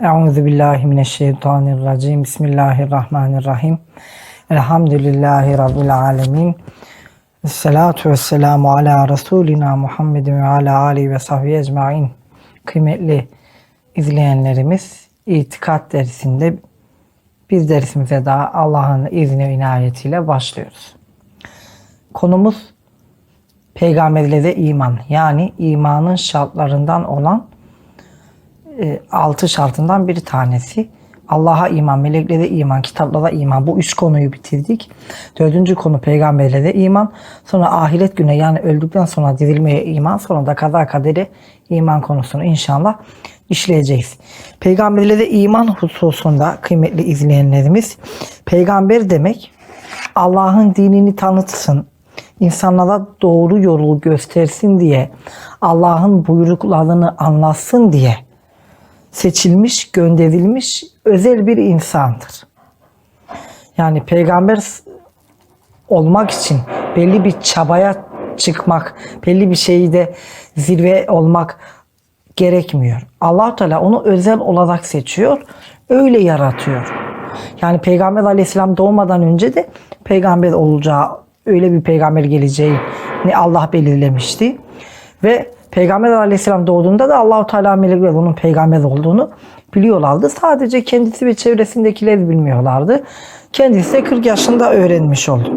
Euzu billahi mineşşeytanirracim. Bismillahirrahmanirrahim. Elhamdülillahi rabbil alamin. Esselatu vesselamu ala Resulina Muhammedin ve ala alihi ve sahbihi ecmaîn. Kıymetli izleyenlerimiz, itikat dersinde bir dersimize daha Allah'ın izni ve inayetiyle başlıyoruz. Konumuz peygamberlere iman. Yani imanın şartlarından olan e, altı şartından bir tanesi. Allah'a iman, meleklere iman, kitaplara iman. Bu üç konuyu bitirdik. Dördüncü konu peygamberlere iman. Sonra ahiret güne yani öldükten sonra dirilmeye iman. Sonra da kaza kaderi iman konusunu inşallah işleyeceğiz. Peygamberlere iman hususunda kıymetli izleyenlerimiz peygamber demek Allah'ın dinini tanıtsın, insanlara doğru yolu göstersin diye, Allah'ın buyruklarını anlatsın diye seçilmiş, gönderilmiş özel bir insandır. Yani peygamber olmak için belli bir çabaya çıkmak, belli bir şeyde zirve olmak gerekmiyor. allah Teala onu özel olarak seçiyor, öyle yaratıyor. Yani Peygamber aleyhisselam doğmadan önce de peygamber olacağı, öyle bir peygamber geleceği ne Allah belirlemişti. Ve Peygamber aleyhisselam doğduğunda da Allahu Teala melekler onun peygamber olduğunu biliyorlardı. Sadece kendisi ve çevresindekiler bilmiyorlardı. Kendisi de 40 yaşında öğrenmiş oldu.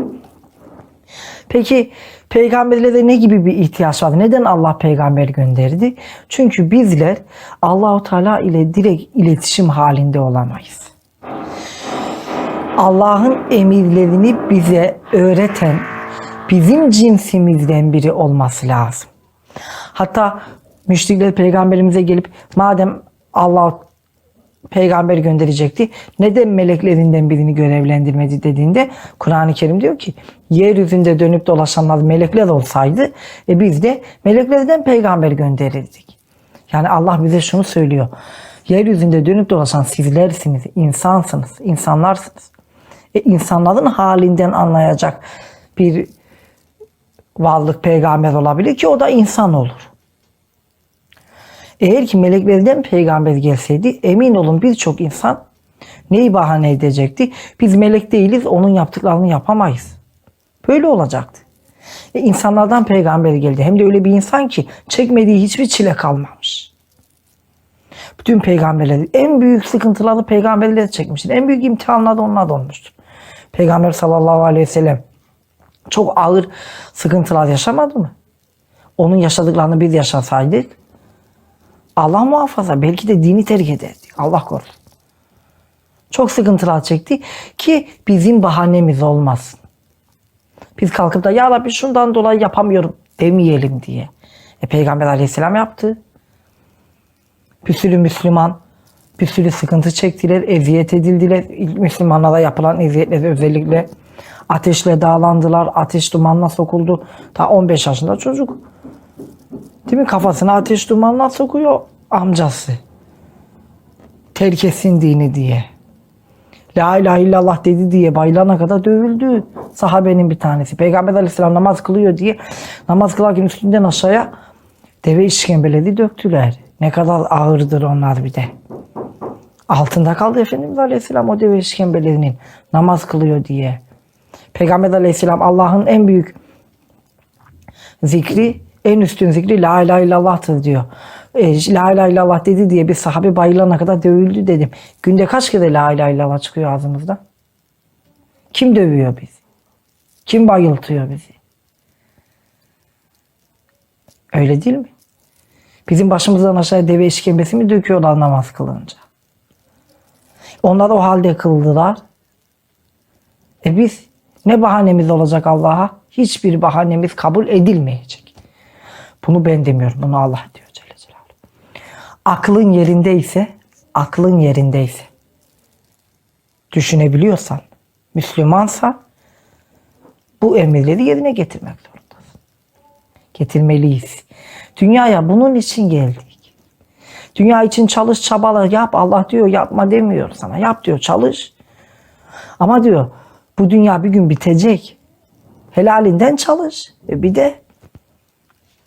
Peki peygamberlere ne gibi bir ihtiyaç vardı? Neden Allah peygamber gönderdi? Çünkü bizler Allahu Teala ile direkt iletişim halinde olamayız. Allah'ın emirlerini bize öğreten bizim cinsimizden biri olması lazım. Hatta müşrikler peygamberimize gelip madem Allah peygamber gönderecekti. Neden meleklerinden birini görevlendirmedi dediğinde Kur'an-ı Kerim diyor ki yeryüzünde dönüp dolaşanlar melekler olsaydı e biz de meleklerden peygamber gönderirdik. Yani Allah bize şunu söylüyor. Yeryüzünde dönüp dolaşan sizlersiniz, insansınız, insanlarsınız. E insanların halinden anlayacak bir varlık peygamber olabilir ki o da insan olur. Eğer ki meleklerden peygamber gelseydi emin olun birçok insan neyi bahane edecekti? Biz melek değiliz onun yaptıklarını yapamayız. Böyle olacaktı. E insanlardan peygamber geldi. Hem de öyle bir insan ki çekmediği hiçbir çile kalmamış. Bütün peygamberler en büyük sıkıntıları peygamberler çekmiştir. En büyük imtihanlar da onlar da olmuştur. Peygamber sallallahu aleyhi ve sellem çok ağır sıkıntılar yaşamadı mı? Onun yaşadıklarını biz yaşasaydık Allah muhafaza belki de dini terk ederdik. Allah korusun. Çok sıkıntılar çekti ki bizim bahanemiz olmasın. Biz kalkıp da ya Rabbi şundan dolayı yapamıyorum demeyelim diye. E, Peygamber aleyhisselam yaptı. Bir sürü Müslüman bir sürü sıkıntı çektiler, eziyet edildiler. İlk Müslümanlara yapılan eziyetler özellikle ateşle dağlandılar, ateş dumanına sokuldu. Ta 15 yaşında çocuk. Değil mi? Kafasına ateş dumanına sokuyor amcası. Terk etsin dini diye. La ilahe illallah dedi diye bayılana kadar dövüldü. Sahabenin bir tanesi. Peygamber aleyhisselam namaz kılıyor diye namaz kılarken üstünden aşağıya deve işkembeledi döktüler. Ne kadar ağırdır onlar bir de. Altında kaldı Efendimiz Aleyhisselam o deve işkembelerinin namaz kılıyor diye. Peygamber Aleyhisselam Allah'ın en büyük zikri, en üstün zikri La ilahe illallah'tır diyor. E, La ilahe illallah dedi diye bir sahabe bayılana kadar dövüldü dedim. Günde kaç kere La ilahe illallah çıkıyor ağzımızdan? Kim dövüyor bizi? Kim bayıltıyor bizi? Öyle değil mi? Bizim başımızdan aşağıya deve işkembesi mi döküyorlar namaz kılınca? Onlar o halde kıldılar. E biz ne bahanemiz olacak Allah'a? Hiçbir bahanemiz kabul edilmeyecek. Bunu ben demiyorum. Bunu Allah diyor Celle Celaluhu. Aklın yerindeyse, aklın yerindeyse, düşünebiliyorsan, Müslümansan bu emirleri yerine getirmek zorundasın. Getirmeliyiz. Dünyaya bunun için geldik. Dünya için çalış çabala yap. Allah diyor yapma demiyor sana. Yap diyor çalış. Ama diyor bu dünya bir gün bitecek. Helalinden çalış. E bir de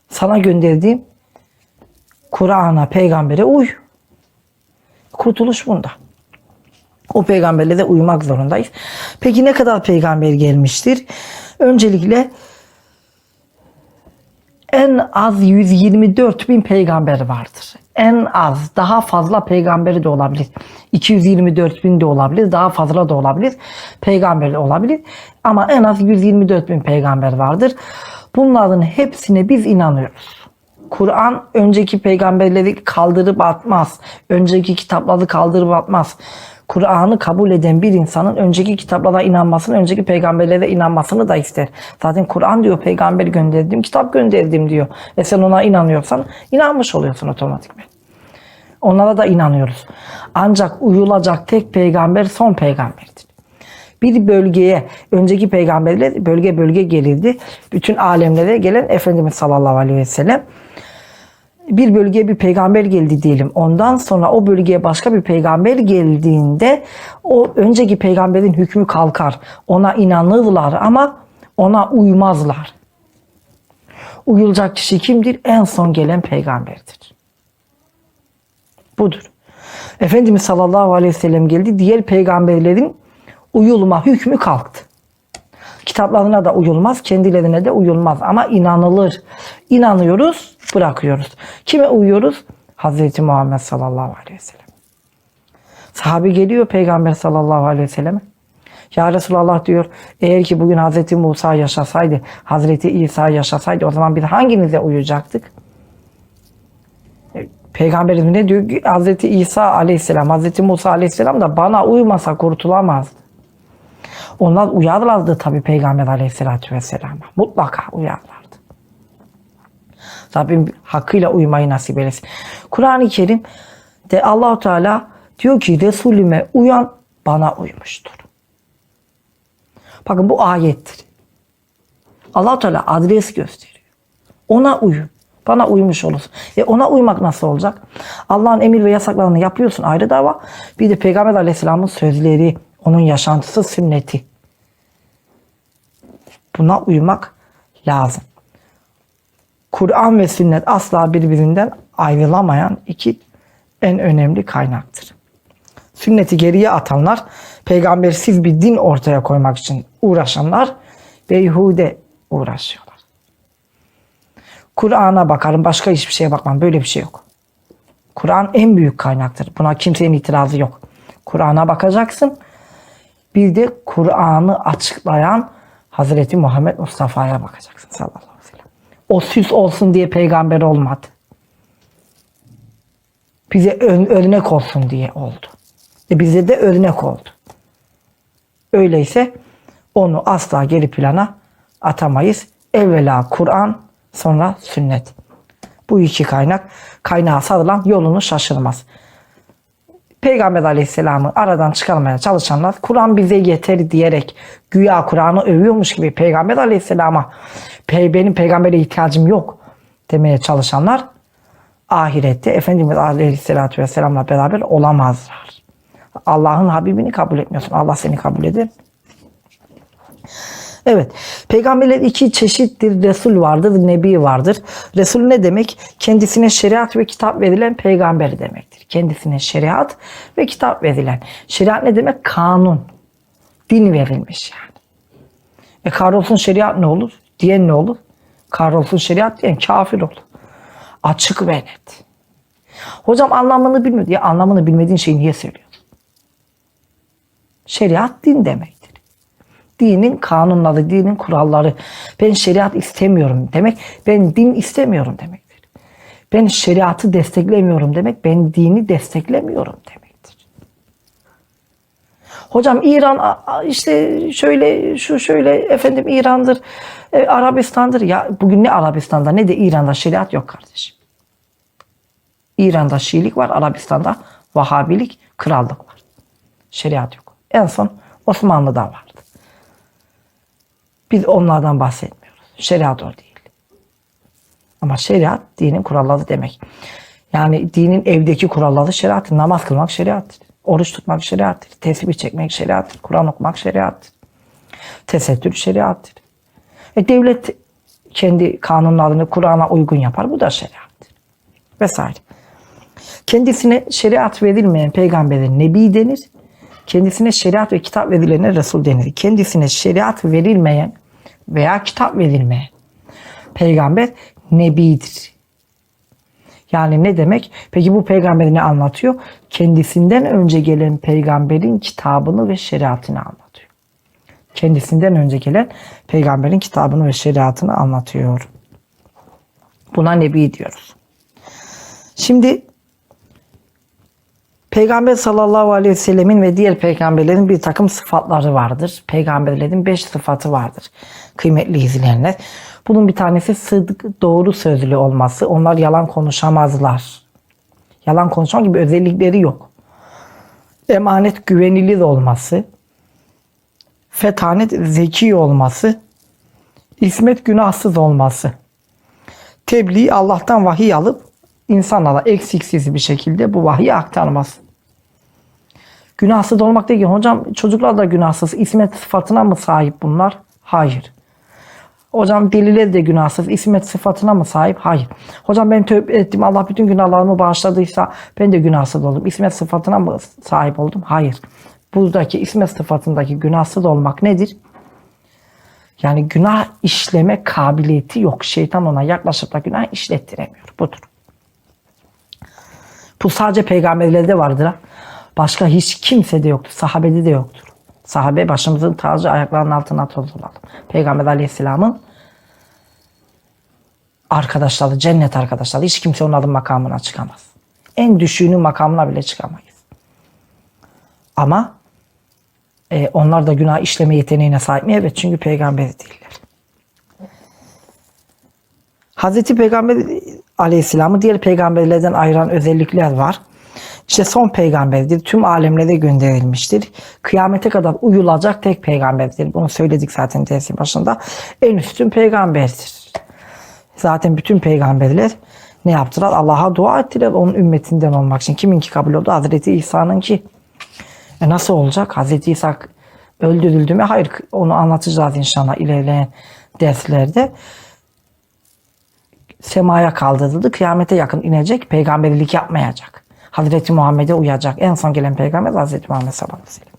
sana gönderdiğim Kur'an'a, peygambere uy. Kur kurtuluş bunda. O peygamberle de uyumak zorundayız. Peki ne kadar peygamber gelmiştir? Öncelikle en az 124 bin peygamber vardır. En az daha fazla peygamberi de olabilir. 224 bin de olabilir. Daha fazla da olabilir. Peygamber de olabilir. Ama en az 124 bin peygamber vardır. Bunların hepsine biz inanıyoruz. Kur'an önceki peygamberleri kaldırıp atmaz. Önceki kitapları kaldırıp atmaz. Kur'an'ı kabul eden bir insanın önceki kitaplara inanmasını, önceki peygamberlere inanmasını da ister. Zaten Kur'an diyor peygamber gönderdim, kitap gönderdim diyor. Ve sen ona inanıyorsan inanmış oluyorsun otomatikman. Onlara da inanıyoruz. Ancak uyulacak tek peygamber son peygamberdir. Bir bölgeye, önceki peygamberler bölge bölge gelirdi. Bütün alemlere gelen Efendimiz sallallahu aleyhi ve sellem bir bölgeye bir peygamber geldi diyelim. Ondan sonra o bölgeye başka bir peygamber geldiğinde o önceki peygamberin hükmü kalkar. Ona inanırlar ama ona uymazlar. Uyulacak kişi kimdir? En son gelen peygamberdir. Budur. Efendimiz sallallahu aleyhi ve sellem geldi. Diğer peygamberlerin uyulma hükmü kalktı. Kitaplarına da uyulmaz, kendilerine de uyulmaz ama inanılır. İnanıyoruz, bırakıyoruz. Kime uyuyoruz? Hazreti Muhammed sallallahu aleyhi ve sellem. Sahabi geliyor Peygamber sallallahu aleyhi ve selleme. Ya Resulallah diyor eğer ki bugün Hazreti Musa yaşasaydı, Hazreti İsa yaşasaydı o zaman biz hanginize uyacaktık? Peygamberimiz ne diyor? Hazreti İsa aleyhisselam, Hazreti Musa aleyhisselam da bana uymasa kurtulamazdı. Onlar uyarlardı tabi Peygamber aleyhissalatü vesselam'a. Mutlaka uyarlardı. Rabbim hakkıyla uymayı nasip eylesin. Kur'an-ı Kerim de Allahu Teala diyor ki Resulüme uyan bana uymuştur. Bakın bu ayettir. allah Teala adres gösteriyor. Ona uyun. Bana uymuş olursun. E ona uymak nasıl olacak? Allah'ın emir ve yasaklarını yapıyorsun ayrı dava. Bir de Peygamber Aleyhisselam'ın sözleri, onun yaşantısı, sünneti. Buna uymak lazım. Kur'an ve sünnet asla birbirinden ayrılamayan iki en önemli kaynaktır. Sünneti geriye atanlar, peygambersiz bir din ortaya koymak için uğraşanlar beyhude uğraşıyorlar. Kur'an'a bakarım, başka hiçbir şeye bakmam. Böyle bir şey yok. Kur'an en büyük kaynaktır. Buna kimsenin itirazı yok. Kur'an'a bakacaksın. Bir de Kur'an'ı açıklayan Hazreti Muhammed Mustafa'ya bakacaksın sallallahu aleyhi ve sellem. O süs olsun diye peygamber olmadı. Bize örnek olsun diye oldu. E bize de örnek oldu. Öyleyse onu asla geri plana atamayız. Evvela Kur'an, sonra sünnet. Bu iki kaynak kaynağa sarılan yolunu şaşırmaz. Peygamber Aleyhisselam'ı aradan çıkarmaya çalışanlar Kur'an bize yeter diyerek güya Kur'an'ı övüyormuş gibi Peygamber Aleyhisselam'a "Pey- benim peygambere ihtiyacım yok demeye çalışanlar ahirette Efendimiz Aleyhisselatü Vesselam'la beraber olamazlar. Allah'ın Habibini kabul etmiyorsun. Allah seni kabul eder. Evet. Peygamberler iki çeşittir. Resul vardır, Nebi vardır. Resul ne demek? Kendisine şeriat ve kitap verilen peygamber demektir. Kendisine şeriat ve kitap verilen. Şeriat ne demek? Kanun. Din verilmiş yani. E kahrolsun şeriat ne olur? Diyen ne olur? Kahrolsun şeriat diyen kafir olur. Açık ve net. Hocam anlamını bilmiyor. Ya anlamını bilmediğin şeyi niye söylüyorsun? Şeriat din demektir. Dinin kanunları, dinin kuralları. Ben şeriat istemiyorum demek, ben din istemiyorum demektir. Ben şeriatı desteklemiyorum demek, ben dini desteklemiyorum demektir. Hocam İran işte şöyle şu şöyle efendim İran'dır, e, Arabistan'dır. Ya bugün ne Arabistan'da ne de İran'da şeriat yok kardeşim. İran'da Şiilik var, Arabistan'da Vahabilik, krallık var. Şeriat yok. En son Osmanlı'da vardı. Biz onlardan bahsetmiyoruz. Şeriat o değil. Ama şeriat dinin kuralları demek. Yani dinin evdeki kuralları şeriattır. Namaz kılmak şeriattır. Oruç tutmak şeriattır. Tesbih çekmek şeriattır. Kur'an okumak şeriattır. Tesettür şeriattır. E devlet kendi kanunlarını Kur'an'a uygun yapar. Bu da şeriattır. Vesaire. Kendisine şeriat verilmeyen peygambere nebi denir. Kendisine şeriat ve kitap verilene Resul denir. Kendisine şeriat verilmeyen veya kitap verilmeyen peygamber nebidir. Yani ne demek? Peki bu peygamber ne anlatıyor? Kendisinden önce gelen peygamberin kitabını ve şeriatını anlatıyor. Kendisinden önce gelen peygamberin kitabını ve şeriatını anlatıyor. Buna nebi diyoruz. Şimdi Peygamber sallallahu aleyhi ve sellemin ve diğer peygamberlerin bir takım sıfatları vardır. Peygamberlerin beş sıfatı vardır. Kıymetli izleyenler. Bunun bir tanesi sıdk, doğru sözlü olması. Onlar yalan konuşamazlar. Yalan konuşma gibi özellikleri yok. Emanet güvenilir olması. Fetanet zeki olması. İsmet günahsız olması. Tebliğ Allah'tan vahiy alıp insanlara eksiksiz bir şekilde bu vahiyi aktarması. Günahsız olmak değil hocam çocuklar da günahsız. İsmet sıfatına mı sahip bunlar? Hayır. Hocam deliler de günahsız. İsmet sıfatına mı sahip? Hayır. Hocam ben tövbe ettim. Allah bütün günahlarımı bağışladıysa ben de günahsız oldum. İsmet sıfatına mı sahip oldum? Hayır. Buradaki ismet sıfatındaki günahsız olmak nedir? Yani günah işleme kabiliyeti yok. Şeytan ona yaklaşıp da günah işlettiremiyor. Budur. Bu sadece peygamberlerde vardır. ha. Başka hiç kimsede yoktur. Sahabede de yoktur. Sahabe başımızın tacı ayaklarının altına tozulalım. Peygamber aleyhisselamın arkadaşları, cennet arkadaşları. Hiç kimse onun adım makamına çıkamaz. En düşüğünün makamına bile çıkamayız. Ama e, onlar da günah işleme yeteneğine sahip mi? Evet çünkü peygamber değiller. Hazreti Peygamber Aleyhisselam'ı diğer peygamberlerden ayıran özellikler var. İşte son peygamberdir. Tüm alemlere gönderilmiştir. Kıyamete kadar uyulacak tek peygamberdir. Bunu söyledik zaten dersin başında. En üstün peygamberdir. Zaten bütün peygamberler ne yaptılar? Allah'a dua ettiler onun ümmetinden olmak için. Kiminki kabul oldu? Hazreti İsa'nın ki. E nasıl olacak? Hazreti İsa öldürüldü mü? Hayır. Onu anlatacağız inşallah ilerleyen derslerde semaya kaldırıldı. Kıyamete yakın inecek. Peygamberlik yapmayacak. Hazreti Muhammed'e uyacak. En son gelen peygamber Hazreti Muhammed sallallahu aleyhi ve.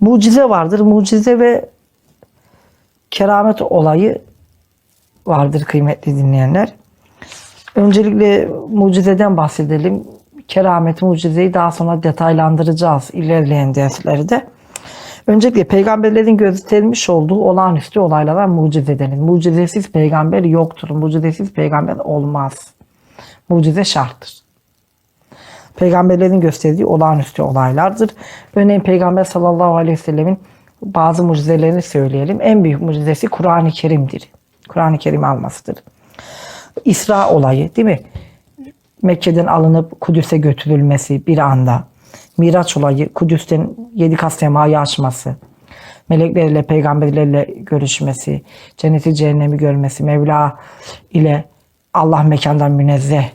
Mucize vardır. Mucize ve keramet olayı vardır kıymetli dinleyenler. Öncelikle mucizeden bahsedelim. Keramet, mucizeyi daha sonra detaylandıracağız ilerleyen derslerde. Öncelikle peygamberlerin gösterilmiş olduğu olağanüstü olaylara mucize denir. Mucizesiz peygamber yoktur. Mucizesiz peygamber olmaz. Mucize şarttır. Peygamberlerin gösterdiği olağanüstü olaylardır. Örneğin Peygamber sallallahu aleyhi ve sellemin bazı mucizelerini söyleyelim. En büyük mucizesi Kur'an-ı Kerim'dir. Kur'an-ı Kerim'i almasıdır. İsra olayı değil mi? Mekke'den alınıp Kudüs'e götürülmesi bir anda. Miraç olayı, Kudüs'ten yedi kat semayı açması, meleklerle, peygamberlerle görüşmesi, cenneti cehennemi görmesi, Mevla ile Allah mekandan münezzeh,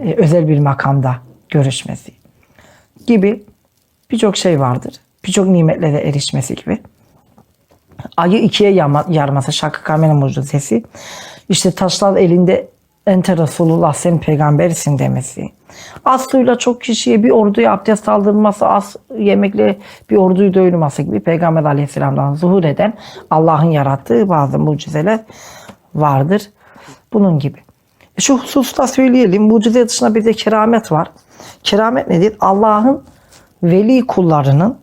e, özel bir makamda görüşmesi gibi birçok şey vardır. Birçok nimetlere erişmesi gibi. Ayı ikiye yarması, Şakkı Kamer'in mucizesi. İşte taşlar elinde ente Resulullah sen peygambersin demesi. Az suyla çok kişiye bir orduya abdest aldırması, az yemekle bir orduyu doyurması gibi Peygamber aleyhisselamdan zuhur eden Allah'ın yarattığı bazı mucizeler vardır. Bunun gibi. E Şu hususta söyleyelim. Mucize dışında bir de keramet var. Keramet nedir? Allah'ın veli kullarının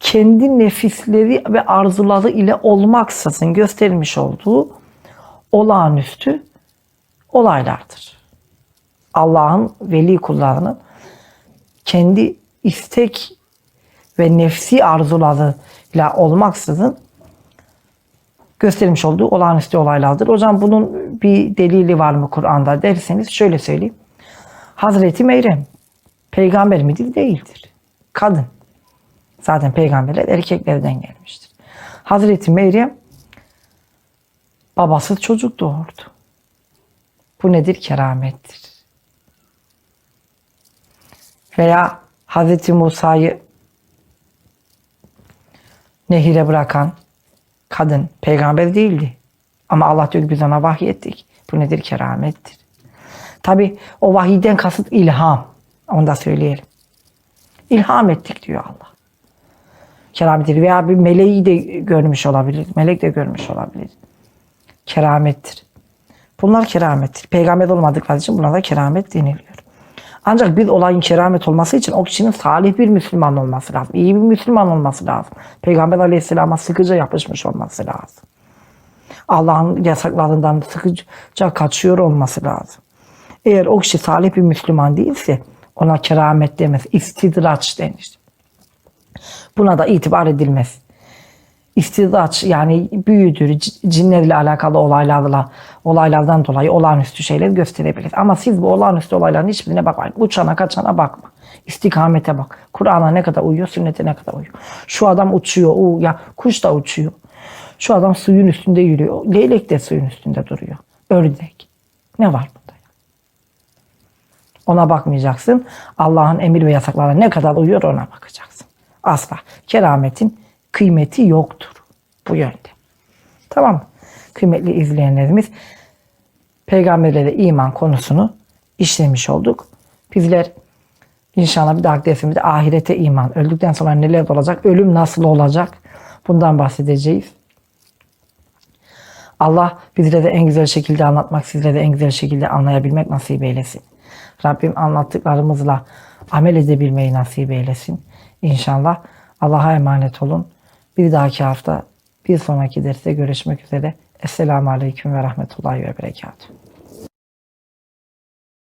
kendi nefisleri ve arzuları ile olmaksızın gösterilmiş olduğu olağanüstü olaylardır. Allah'ın veli kullarının kendi istek ve nefsi arzularıyla olmaksızın göstermiş olduğu olağanüstü olaylardır. Hocam bunun bir delili var mı Kur'an'da derseniz şöyle söyleyeyim. Hazreti Meryem peygamber midir? Değildir. Kadın. Zaten peygamberler erkeklerden gelmiştir. Hazreti Meryem babasız çocuk doğurdu. Bu nedir? Keramettir. Veya Hazreti Musa'yı nehire bırakan kadın peygamber değildi. Ama Allah diyor ki biz ona vahyettik. Bu nedir? Keramettir. Tabi o vahiyden kasıt ilham. Onu da söyleyelim. İlham ettik diyor Allah. Keramettir. Veya bir meleği de görmüş olabilir. Melek de görmüş olabilir. Keramettir. Bunlar keramettir. Peygamber olmadıkları için buna da keramet deniliyor. Ancak bir olayın keramet olması için o kişinin salih bir Müslüman olması lazım. İyi bir Müslüman olması lazım. Peygamber aleyhisselama sıkıca yapışmış olması lazım. Allah'ın yasaklarından sıkıca kaçıyor olması lazım. Eğer o kişi salih bir Müslüman değilse ona keramet demez. İstidraç denir. Buna da itibar edilmez. İstidraç yani büyüdür, cinlerle alakalı olaylarla, olaylardan dolayı olağanüstü şeyler gösterebilir. Ama siz bu olağanüstü olayların hiçbirine bakmayın. Uçana kaçana bakma. İstikamete bak. Kur'an'a ne kadar uyuyor, sünnete ne kadar uyuyor. Şu adam uçuyor, o ya kuş da uçuyor. Şu adam suyun üstünde yürüyor. Leylek de suyun üstünde duruyor. Ördek. Ne var bunda? Ona bakmayacaksın. Allah'ın emir ve yasaklarına ne kadar uyuyor ona bakacaksın. Asla. Kerametin kıymeti yoktur bu yönde. Tamam? Kıymetli izleyenlerimiz peygamberlere iman konusunu işlemiş olduk. Bizler inşallah bir dahaki dersimizde ahirete iman, öldükten sonra neler olacak, ölüm nasıl olacak bundan bahsedeceğiz. Allah bizlere de en güzel şekilde anlatmak, sizlere de en güzel şekilde anlayabilmek nasip eylesin. Rabbim anlattıklarımızla amel edebilmeyi nasip eylesin. İnşallah Allah'a emanet olun. Bir dahaki hafta bir sonraki derste görüşmek üzere. Esselamu Aleyküm ve Rahmetullahi ve Berekatuhu.